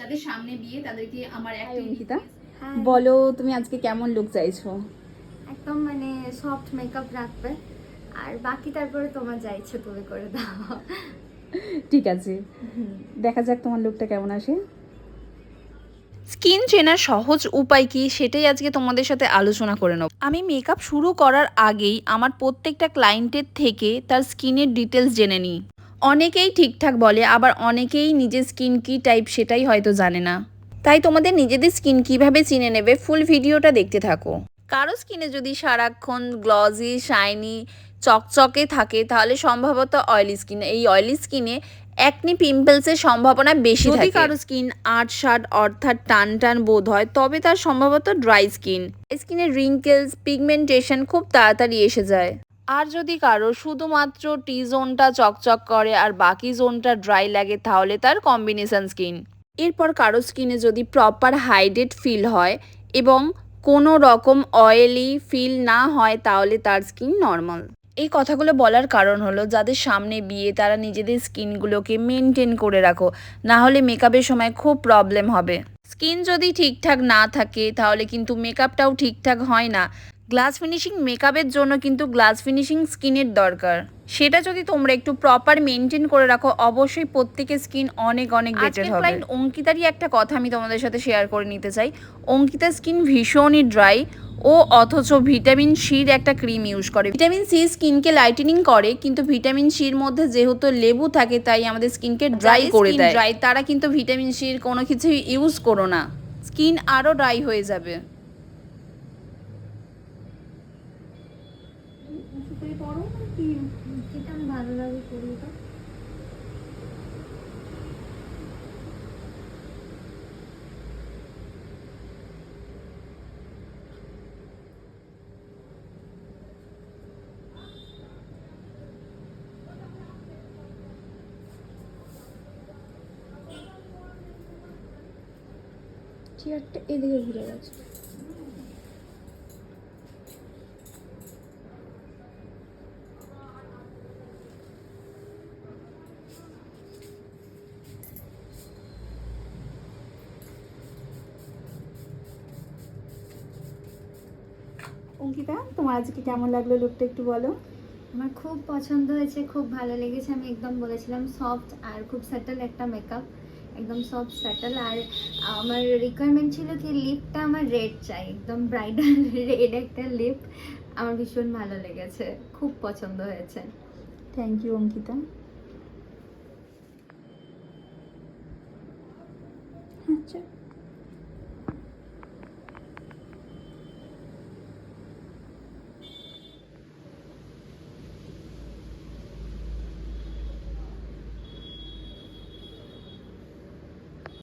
যাদের সামনে বিয়ে তাদেরকে আমার একটা অঙ্কিতা বলো তুমি আজকে কেমন লুক চাইছো? একদম মানে সফট মেকআপ রাখবে। আর বাকি তারপরে তোমার যা ইচ্ছে তুমি করে দাও। ঠিক আছে। দেখা যাক তোমার লুকটা কেমন আসে। স্কিন চেনার সহজ উপায় কি সেটাই আজকে তোমাদের সাথে আলোচনা করে নেব। আমি মেকআপ শুরু করার আগেই আমার প্রত্যেকটা ক্লায়েন্টের থেকে তার স্কিনের ডিটেলস জেনে নিই। অনেকেই ঠিকঠাক বলে আবার অনেকেই নিজের স্কিন কি টাইপ সেটাই হয়তো জানে না। তাই তোমাদের নিজেদের স্কিন কীভাবে চিনে নেবে ফুল ভিডিওটা দেখতে থাকো। কারও স্কিনে যদি সারাক্ষণ গ্লজি শাইনি চকচকে থাকে তাহলে সম্ভবত অয়েলি স্কিন এই অয়েলি স্কিনে একনি পিম্পলসের সম্ভাবনা বেশি যদি থাকে। কারও স্কিন আট শার্ট অর্থাৎ টান টান বোধ হয় তবে তার সম্ভবত ড্রাই স্কিন স্কিনের রিঙ্কেলস পিগমেন্টেশন খুব তাড়াতাড়ি এসে যায়। আর যদি কারও শুধুমাত্র টি জোনটা চকচক করে আর বাকি জোনটা ড্রাই লাগে, তাহলে তার কম্বিনেশন স্কিন এরপর কারও স্কিনে যদি প্রপার হাইড্রেট ফিল হয় এবং কোনো রকম অয়েলি ফিল না হয়, তাহলে তার স্কিন নর্মাল এই কথাগুলো বলার কারণ হলো, যাদের সামনে বিয়ে, তারা নিজেদের স্কিনগুলোকে মেনটেন করে রাখো। না হলে মেকআপের সময় খুব প্রবলেম হবে। স্কিন যদি ঠিকঠাক না থাকে, তাহলে কিন্তু মেকআপটাও ঠিকঠাক হয় না। গ্লাস ফিনিশিং মেকআপের জন্য কিন্তু গ্লাস ফিনিশিং স্কিনের দরকার। সেটা যদি তোমরা একটু প্রপার মেনটেন করে রাখো অবশ্যই প্রত্যেকের স্কিন অনেক অনেক বেটার হবে। ক্লায়েন্ট অঙ্কিতারই একটা কথা আমি তোমাদের সাথে শেয়ার করে নিতে চাই। অঙ্কিতার স্কিন ভীষণই ড্রাই ও অথচ ভিটামিন সির একটা ক্রিম ইউজ করে। ভিটামিন সি স্কিনকে লাইটেনিং করে কিন্তু ভিটামিন সির মধ্যে যেহেতু লেবু থাকে তাই আমাদের স্কিনকে ড্রাই করে দেয়। ড্রাই তারা কিন্তু ভিটামিন সির কোনো কিছু ইউজ করো না। স্কিন আরও ড্রাই হয়ে যাবে। যেটা আমি ভালো লাগে করি তো চেয়ারটা এদিকে ঘুরে গেছে। অঙ্কিতা তোমার আজকে কেমন লাগল লুকটা একটু বলো? আমার খুব পছন্দ হয়েছে খুব ভালো লেগেছে। আমি একদম বলেছিলাম সফট আর খুব স্যাটেল একটা মেকআপ একদম সফট স্যাটেল আর আমার রিকোয়ারমেন্ট ছিল কি লিপটা আমার রেড চাই একদম ব্রাইডাল রেড একটা লিপ আমার ভীষণ ভালো লেগেছে খুব পছন্দ হয়েছে। Thank you Ankita. আচ্ছা।